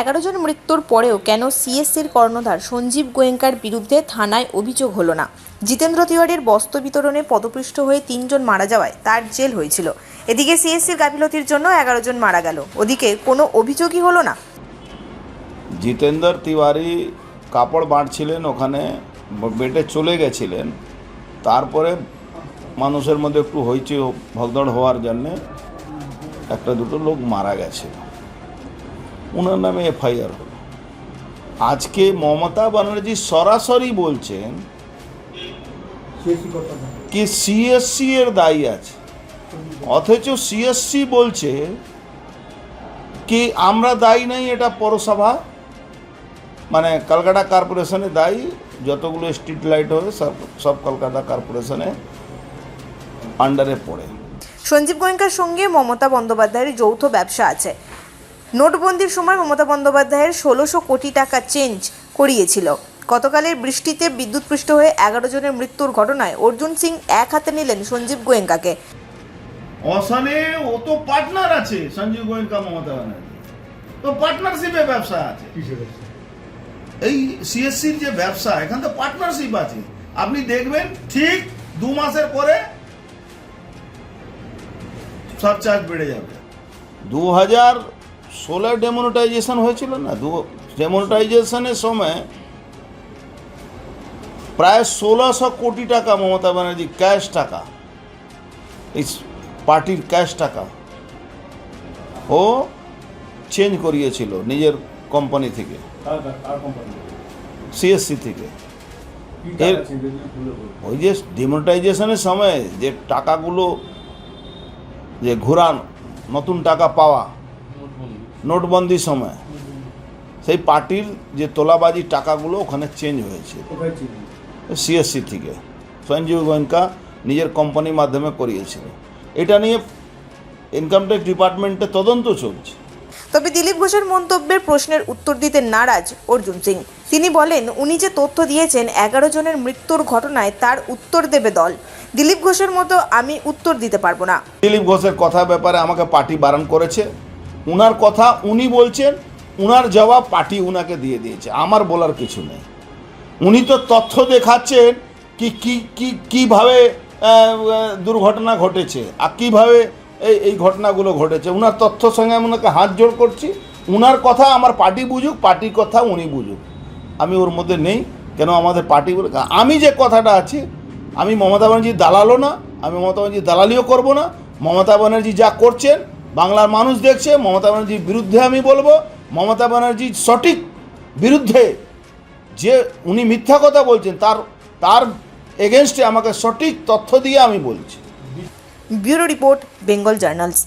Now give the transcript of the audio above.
এগারো জন মৃত্যুর পরেও কেন সিএসসির কর্ণধার সঞ্জীব গোয়েঙ্কার বিরুদ্ধে থানায় অভিযোগ হলো না? জিতেন্দ্র তিওয়ারির বস্ত্র বিতরণে পদপৃষ্ট হয়ে তিনজন মারা যাওয়ায় তার জেল হয়েছিল। এদিকে সিএসসির গাফিলতির জন্য এগারো জন মারা গেল। ওদিকে কোনো অভিযোগই হলো না। জিতেন্দ্র তিওয়ারি কাপড় বাঁটছিলেন ওখানে, বেটে চলে গেছিলেন। তারপরে মানুষের মধ্যে একটু হইচই, ভগদড় হওয়ার জন্যে একটা দুটো লোক মারা গেছে। ওনার নামে এফআইআর হলো। আজকে মমতা ব্যানার্জি সরাসরি বলছেন কি সিএসসি এর দায়ী আছে। অথচ সিএসসি বলছে কি আমরা দায়ী নাই এটা পৌরসভা? মানে কলকাতা কর্পোরেশনে দায়ী, যতগুলো স্ট্রিট লাইট হবে সব সব কলকাতা কর্পোরেশনে আন্ডারে পড়ে। সঞ্জীব গোয়েঙ্কার সঙ্গে মমতা বন্দ্যোপাধ্যায়ের যৌথ ব্যবসা আছে। নোটবন্দির সময় মমতা বন্দ্যোপাধ্যায়ের ষোলোশো কোটি টাকা চেঞ্জ করিয়েছিল। গতকালের বৃষ্টিতে বিদ্যুৎপৃষ্ট হয়ে এগারো জনের মৃত্যুর ঘটনায় অর্জুন সিং এক হাতে নিলেন সঞ্জীব গোয়েঙ্কাকে। অসানে ও তো পার্টনার আছে সঞ্জীব গোয়েঙ্কা মমতা ব্যানার্জি। তো পার্টনারশিপে ব্যবসা আছে। এই সিএসসির যে ব্যবসা এখানে তো পার্টনারশিপ আছে। আপনি দেখবেন ঠিক দু মাসের পরে সব চার্জ বেড়ে যাবে। দু হাজার ষোলো ডেমোনেটাইজেশন হয়েছিল না? দু ডেমোনেটাইজেশনের সময় প্রায় ষোলোশো কোটি টাকা মমতা ব্যানার্জি ক্যাশ টাকা এই পার্টির ক্যাশ টাকা ও চেঞ্জ করিয়েছিল নিজের কোম্পানি থেকে। সিএসসি থেকে? এর ওই যে ডিমোনেটাইজেশনের সময় যে টাকাগুলো যে ঘোরান নতুন টাকা পাওয়া নোটবন্দির সময়। সেই পার্টির যে তোলাবাজি টাকাগুলো ওখানে চেঞ্জ হয়েছে। সিএসসি থেকে। সঞ্জীব গোয়েঙ্কা নিজের কোম্পানির মাধ্যমে করিয়েছিল এটা নিয়ে ইনকাম ট্যাক্স ডিপার্টমেন্টে তদন্ত চলছে। তবে দিলীপ ঘোষের মন্তব্যের প্রশ্নের উত্তর দিতে নারাজ অর্জুন সিং। তিনি বলেন উনি যে তথ্য দিয়েছেন এগারো জনের মৃত্যুর ঘটনায় তার উত্তর দেবে দল। দিলীপ ঘোষের মতো আমি উত্তর দিতে পারব না। দিলীপ ঘোষের কথা ব্যাপারে আমাকে পার্টি বারণ করেছে। উনার কথা উনি বলছেন, উনার জবাব পার্টি উনাকে দিয়ে দিয়েছে, আমার বলার কিছু নেই। উনি তো তথ্য দেখাচ্ছেন কি কি কি, কীভাবে দুর্ঘটনা ঘটেছে আর কীভাবে এই এই ঘটনাগুলো ঘটেছে। উনার তথ্য সঙ্গে আমি ওনাকে হাত জোড় করছি। উনার কথা আমার পার্টি বুঝুক, পার্টির কথা উনি বুঝুক। আমি ওর মধ্যে নেই, কেন আমাদের পার্টি আমি যে কথাটা আছি, আমি মমতা ব্যানার্জি দালালও না, আমি মমতা ব্যানার্জি দালালিও করব না। মমতা ব্যানার্জি যা করছেন বাংলার মানুষ দেখছে, মমতা ব্যানার্জির বিরুদ্ধে আমি বলব। মমতা ব্যানার্জির সঠিক বিরুদ্ধে যে উনি মিথ্যা কথা বলছেন, তার তার এগেনস্টে আমাকে সঠিক তথ্য দিয়ে আমি বলছি। Bureau report, Bengal journals.